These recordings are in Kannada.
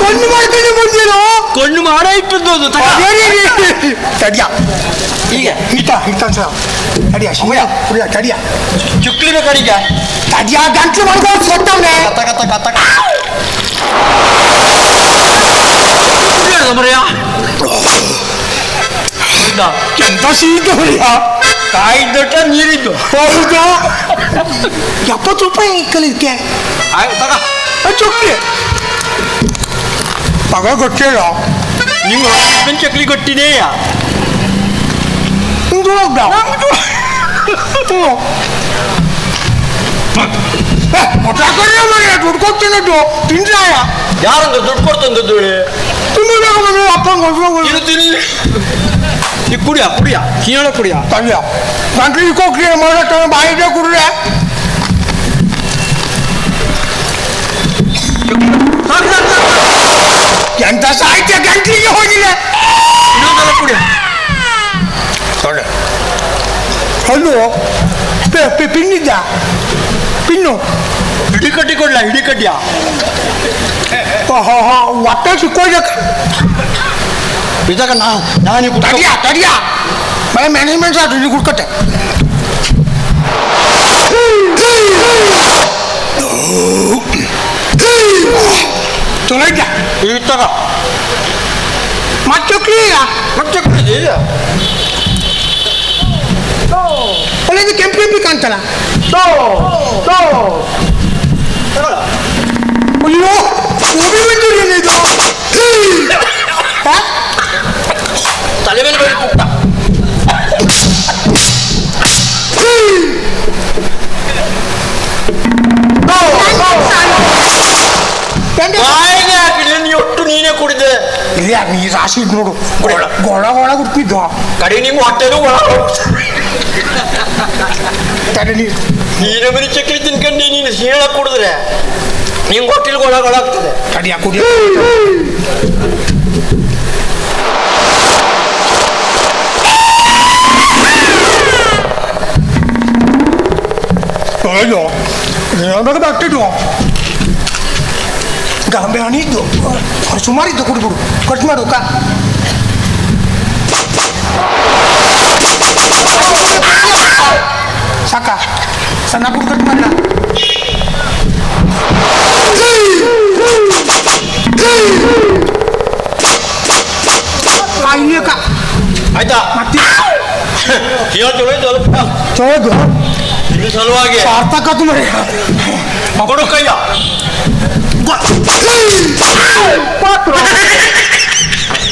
ಕಣ್ಣು ಮಾಡ್ಕೊಂಡು ಬಂದಿರೋ ಕಣ್ಣು ಮಾಡ ಇಟ್ಟದ್ದು ತಗ ತಡಿಯ ಹೀಗೆ ಹಿತ ಹಿತ ಸರ್ ತಡಿಯ ಶಿವಯ್ಯ ಕುಡಿಯ ತಡಿಯ ಚುಕ್ಲಿನ ಕಡೆಗೆ ತಡಿಯ ಗಂಟ್ಲು ಮಾಡ್ಕೊಂಡು ಸತ್ತವ್ನೆ ತಗ ತಗ ತಗ ಶೀತ ಹೊಡಿಯ ಕಾಯಿ ದೊಡ್ಡ ನೀರಿದ್ದು. ಹೌದು? ಎಪ್ಪತ್ತು ರೂಪಾಯಿ ಕಲಿದಕ್ಕೆ ಚೊಕ್ಕಿ. ಮಗ ಗೊತ್ತಿಲ್ಲ ನೀವು ಹಸಿಮೆಣ್ ಚಕ್ಲಿ ಕೊಟ್ಟಿದೆಯಾ? ದುಡ್ಡು ಕೊಡ್ತೀನದ್ದು ತುಂಬ ಯಾರಂತ ದುಡ್ಡು ಕೊಡ್ತಂದದ್ದು 이 꾸리야 꾸리야. 기녀라 꾸리야. 딸이야. 난그 이거 그래 뭐라 또 많이 돼 꾸리래. 갱다 사이트 갱킹이 혼이래 이러다라 꾸리야. 딸이야 헬로. 빼빼 빈니다 빈노. 이리까지 걸라 이리까지야. 와하하 왔다 죽고 이렇게 ಇದಾಗ ನಾ ನಾನು ಈ ಕುಡ್ಕೊ- ತಡಿಯ ತಡಿಯ ಮನೆ ಮ್ಯಾನೇಜ್ಮೆಂಟ್ ಸಾಕು ಇಲ್ಲಿ ಕುಡ್ಕತ್ತೆ ಚಲೋ ಇದ್ದ ಈಗ ತಗ ಮತ್ತೆ ಕ್ಲೀಯ ಮತ್ತೆ ಕುಡಿದೀಯ ಒಳ್ಳೆದು ಕೆಂಪು ಕೆಂಪಿ ಕಾಣ್ತಲ್ಲ ಅಯ್ಯೋ ಗೋಬಿ ಮಂಚೂರಿಯನ್ ಇದು ಹಾ? ತಲೆ ಮೇಲೆ ಎಂತ? ಬಾಯಿಗೆ ಹಾಕಿಲ್ಲ ನೀ ಒಟ್ಟು ನೀನೇ ಕುಡಿದೆ. ಇಲ್ಲ ನೀ ರಾಶಿ ಇದ್ ನೋಡು. ಗೊಳ ಗೊಳ ಗೊಳ ಹುಟ್ಟಿದ್ದು ಕಡೆ ನಿಮ್ಮ ಹೊಟ್ಟೆನೂ ಒಳ ತಡೆ ನೀ ನೀನೇ ಬರೀ ಚಕ್ಲಿ ತಿನ್ಕೊಂಡು ನೀನು ಶೀಳ ಕುಡಿದ್ರೆ ನಿಂಗೆ ಹೊಟ್ಟಿಲ್ ಒಳಗೊಳಾಗ್ತದೆ ತಡಿಯ ಕುಡಿಯ ಅಯ್ಯೋ ಹೇಳ್ಬೇಕು ಆಗ್ತಿದ್ದು ಗಾಂಬೆ ಹಣಿದ್ದು ಸುಮಾರಿದ್ದು ಕುಡ್ಬಿಡು ಕಟ್ ಮಾಡು ಕಾ ಸಾಕ ಸಣ್ಣ ಕುಡ್ ಕಟ್ ಮಾಡಲ ಇಲ್ಲಿ ಅಕ್ಕ ಆಯ್ತಾ ಮತ್ತೆ ಶೀಳ ಸಲುವಾಗಿ. ಸಾರ್ಥಕತ್ತು ಮರಿ. ಕೊಡು ಕೈಯ.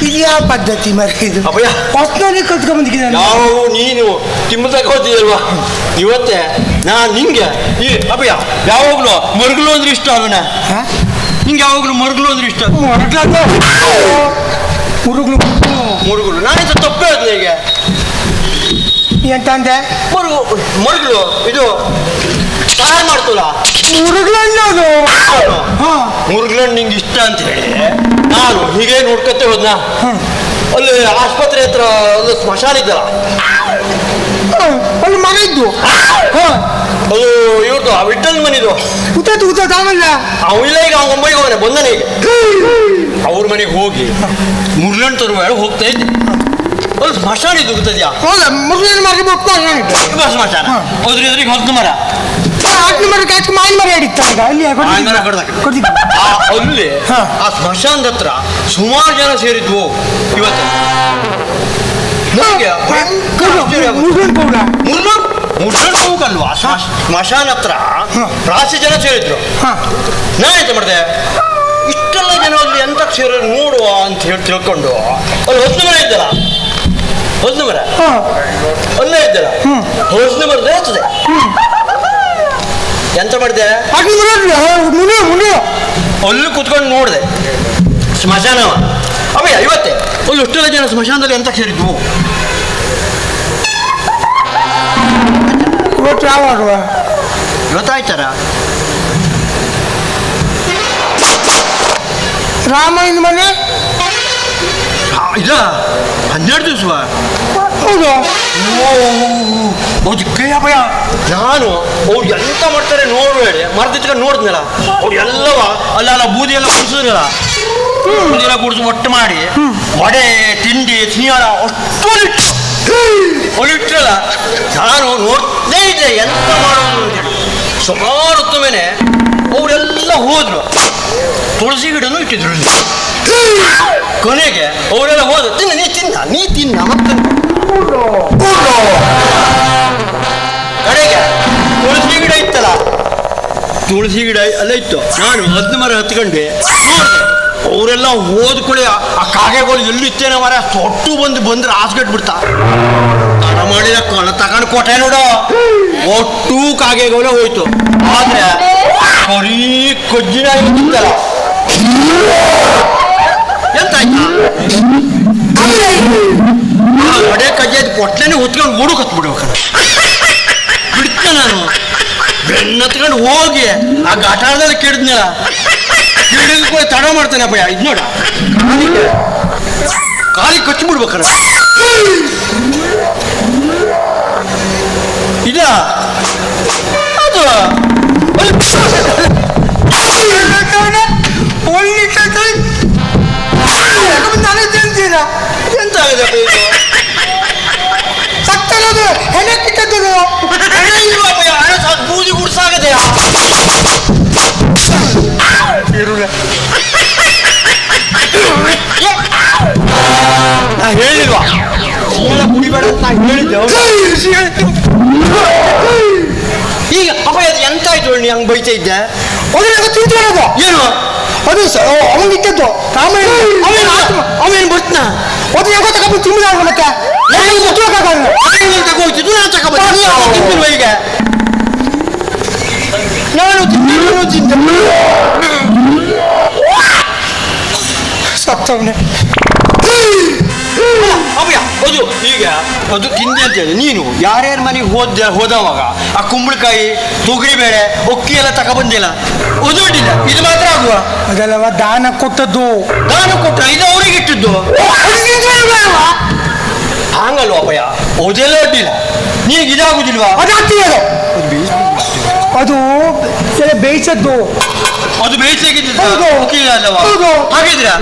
ಇದು ಪದ್ಧತಿ ಮರಿ ಇದು? ಅಪ್ಪಯ್ಯ. ಹೊಸ್ನಲ್ಲಿ ಕಲ್ತ್ಕೊಂಡ್ಬಂದಿದ್ದೀನಿ ನಾವು ನೀನು ತಿಮ್ಮದಾಗ ಹೋಗ್ತಿದಲ್ವಾ ಇವತ್ತೆ ನಾ ನಿಂಗೆ ಈ ಅಪ್ಪಯ್ಯ ಯಾವಾಗ್ಲೂ ಮರುಗಳು ಅಂದ್ರೆ ಇಷ್ಟ ಅವನ? ನಿಂಗೆ ಯಾವಾಗ್ಲೂ ಮರುಗಳು ಅಂದ್ರೆ ಇಷ್ಟ? ಮುರುಗಲು. ಮುರುಗಳು ನಾನಿಂತ ತಪ್ಪೇ ಅದ್ನ ನಿನಗೆ ಎಂತ ಅಂದೆ? ಮರುಗು ಮರುಗಳು ಇದು ಸಾರು ಮಾಡ್ತಲ್ಲ? ಮುರುಗ್ಲು ಮುರುಗ್ಲಣ್ಣ ನಿಂಗೆ ಇಷ್ಟ ಅಂತ ಹೇಳಿ ನಾನು ಹೀಗೆ ನೋಡ್ಕೊತೆ ಹೋದ್ನ? ಅಲ್ಲಿ ಆಸ್ಪತ್ರೆ ಹತ್ರ ಒಂದು ಸ್ಮಶಾನ ಇದ್ದಲ್ಲ? ಅಲ್ಲಿ ಮನೆ ಇದ್ದು. ಅದು ಇವ್ರದ್ದು ಆ ವಿಠಲ್ ಮನಿದು. ಗೊತ್ತಾಯ್ತು ಗೊತ್ತಾಯ್ತು ಆಗಲ್ಲ ಅವ ಇಲ್ಲ ಈಗ ಅವ್ನ ಒಂಬೈಗೆ ಹೋಗನೆ ಬಂದನೆ ಈಗ. ಅವ್ರ ಮನೆಗೆ ಹೋಗಿ ಮುರ್ಲನ್ ತರುವ ಹೋಗ್ತಾ ಇದ್ದೆ. ಗೊತ್ತದ್ಯಾ ಹೌದಾ? ಮುರುಗ್ಲನ್ನ ಮಾರಿ ಹೋದ್ರಿ ಹೊತ್ತು ಮರ. ಆಟ್ನ ಮರ ಕಾಚ್ ಮಾಯಿನ ಮರ ಹಿಡಿತ ಈಗ. ಅಲ್ಲಿ ಆ ಅಲ್ಲಿ ಹಾ. ಆ ಸ್ಮಶಾನದ ಹತ್ರ ಸುಮಾರು ಜನ ಸೇರಿದ್ವು ಇವತ್ತು. ನನಗೆ. ಮುರುಗನ್ ಪೌಡ. ಹೋಗಲ್ವಾ ಸ್ಮಶ್- ಸ್ಮಶಾನ ಹತ್ರ ರಾಶಿ ಜನ ಸೇರಿದ್ರು. ಹಾ. ನಾ ಎಂತ ಮಾಡಿದೆ? ಇಷ್ಟೆಲ್ಲ ಜನ ಅಲ್ಲಿ ಎಂತ ಸೇರ ನೋಡುವ ಅಂತ ಹೇಳಿ ತಿಳ್ಕೊಂಡು. ಅಲ್ಲಿ ಹೊತ್ತು ಮನೆ ಇದ್ದಲ್ಲ? ಹೊಸ ಮರ? ಅಲ್ಲೇ ಇದ್ದಲ್ಲ ಹ್ಮ್. ಹೊಸ ಮರದ ಇರ್ತದೆ ಎಂತ ಮಾಡಿದೆ? ಅಲ್ಲಿ ಕುತ್ಕೊಂಡು ನೋಡಿದೆ. ಸ್ಮಶಾನವ ಅವೇ ಇವತ್ತೇ? ಅಲ್ಲಿ ಅಷ್ಟೆಲ್ಲ ಜನ ಸ್ಮಶಾನದಲ್ಲಿ ಎಂತ ಸೇರಿದ್ವು ಇವತ್ತು ಯಾವಾಗ ಇವತ್ತಾಯ್ತಾರ? ರಾಮಾಯಣ ಮನೆ? ಇಲ್ಲ ಹನ್ನೆರಡು ದಿವಸ ಹೌದು ಅದಕ್ಕೆ ಅಭಯ ನಾನು ಅವ್ರು ಎಂತ ಮಾಡ್ತಾರೆ ನೋಡ್ಬೇಡಿ ಮರ್ದಿತ್ಕೊಂಡು ನೋಡಿದ್ನಲ್ಲ ಅವ್ರು ಎಲ್ಲವ ಅಲ್ಲ ಅಲ್ಲ ಬೂದಿ ಎಲ್ಲ ಕುಡಿಸಿದ್ರಲ್ಲ ಬೂದಿ ಎಲ್ಲ ಕುಡಿಸಿ ಒಟ್ಟು ಮಾಡಿ ವಡೆ ತಿಂಡಿ ಸಿಂಹಾರ ಅಷ್ಟು ಒಳಿಟ್ರಲ್ಲ ನಾನು ನೋಡ್ದೇ ಇದ್ದೆ ಎಂತ ಮಾಡೋದು ಸುಮಾರು ಹೊತ್ತು ಮೇಲೆ ಅವರೆಲ್ಲ ಹೋದ್ರು ತುಳಸಿ ಗಿಡನೂ ಇಟ್ಟಿದ್ರು ಕೊನೆಗೆ ಅವರೆಲ್ಲ ಹೋದ ತಿನ್ನ, ನೀ ತಿನ್ನ ನೀ ತಿನ್ನ, ಮತ್ತೆ ಕಡೆಗೆ ತುಳಸಿ ಗಿಡ ಇತ್ತಲ್ಲ, ತುಳಸಿ ಗಿಡ ಅಲ್ಲ ಇತ್ತು. ನಾನು ಹದ್ದು ಮರ ಹತ್ಕೊಂಡೆ. ಅವರೆಲ್ಲ ಹೋದ್ಕೊಳ್ಳಿ ಆ ಕಾಗೆಗಳು ಎಲ್ಲಿತ್ತೇನೆ ಮರ, ತೊಟ್ಟು ಬಂದು ಬಂದ್ರೆ ಆಸ್ಗಟ್ ಬಿಡ್ತಾ ಹಣ ಮಾಡಿದ ಕೊಲ ತಗೊಂಡು ಕೊಟ್ಟೆ ನೋಡು. ಒಟ್ಟು ಕಾಗೆಗಳು ಹೋಯ್ತು. ಆದ್ರೆ ಬರೀ ಕೊಜ್ಜಿನ ಇತ್ತಲ್ಲ ಎಂತ ಆಯ್ತಾ ಆ ಒಡೆ ಕಜ್ಜಾಯ್ತು, ಕೊಟ್ಲೇನೆ ಹೊತ್ಕೊಂಡು ಓಡು ಕತ್ಬಿಡ್ಬೇಕಲ್ಲ ಬಿಡ್ತ ನಾನು. ಬೆನ್ನ ಹತ್ಕೊಂಡು ಹೋಗಿ, ಆ ಗಟಾರದಲ್ಲಿ ಕೆಡ್ದ್ನಲ್ಲ ಕಿಡಿದ ಕೂಡ ತಡ ಮಾಡ್ತಾನೆ ಅಪ್ಪಯ್ಯ, ಇದು ನೋಡ. ಕಾಲಿಗೆ ಕಾಲಿಗೆ ಕಚ್ಚಿ ಬಿಡ್ಬೇಕಲ್ಲ ಇದ? ಅದು ಸತ್ತಲ್ಲದು ಹೆಣೆ ಕಿಟ್ಟದ್ದು ಹಣ ಇಲ್ವಾ ಅಪ್ಪಯ್ಯ? ಹಣ ಸಾಕು ಬೂದಿ ಗುಡ್ಸಾಗದೆ ನಾ ಹೇಳಿಲ್ವಾ? ಕುಡಿಬೇಡ ಅಂತ ನಾ ಹೇಳಿದ್ದೆ? ಈಗ ಅಪ್ಪ ಎಂತಾಯ್ತು ಎಂತ ಆಯ್ತು ಹೇಳಿ ಹಂಗೆ ಬೈತಾ ಇದ್ದೆ? ಅದನ್ನ ತಿಂತೀರದು ಏನು? ಅದು ಅವನ್ ಇಟ್ಟದ್ದು ಆಮೇಲೆ ಅವೇನು ಅವೇನು ಬರ್ತಾನ ಅದು ಯಾಕೋ ತಗೊಂಡು ತಿಂಬಿದ ಮತ್ತೆ ನನಗೆ ಮುಚ್ಚೋಕ್ಕಾಗಲ್ಲ ಅವೇನು ತಗೋಯ್ತಿದ್ದು ನಾನು ತಗೋಬರ್ತೀನಿ ನೀ ಯಾವಾಗ ತಿಂದಿಲ್ವ ಈಗ ನಾನು ತಿಂದಿಲ್ಲ ತಿಂದೆ ಸತ್ತವನೆ ಅದು ತಿಂದೆ ಅಂತ ಹೇಳಿ ನೀನು ಯಾರ್ಯಾರ ಮನೆಗೆ ಹೋದ ಹೋದವಾಗ ಆ ಕುಂಬಳಕಾಯಿ ತೊಗರಿಬೇಳೆ ಒಕ್ಕಿ ಎಲ್ಲ ತಗೊಬಂದಿಲ್ಲ? ಉದುಡಿಲ್ಲ ಇದು ಮಾತ್ರ ಆಗುವ? ಅದಲ್ಲವ ದಾನ ಕೊಟ್ಟದ್ದು. ದಾನ ಕೊಟ್ಟ ಇದು ಅವ್ರಿಗೆ ಇಟ್ಟಿದ್ದು. ಹಂಗಲ್ವ ಅಪ್ಪಯ್ಯ ಓದೆಲ್ಲ ಅಡ್ಡಿಲ್ಲ ನೀನ್ ಇದಾಗುದಿಲ್ವಾ? ಅದು ಅದು ಬೇಯಿಸದ್ದು. ಅದು ಹೌದು. ಹಾಗಿದ್ರೆ?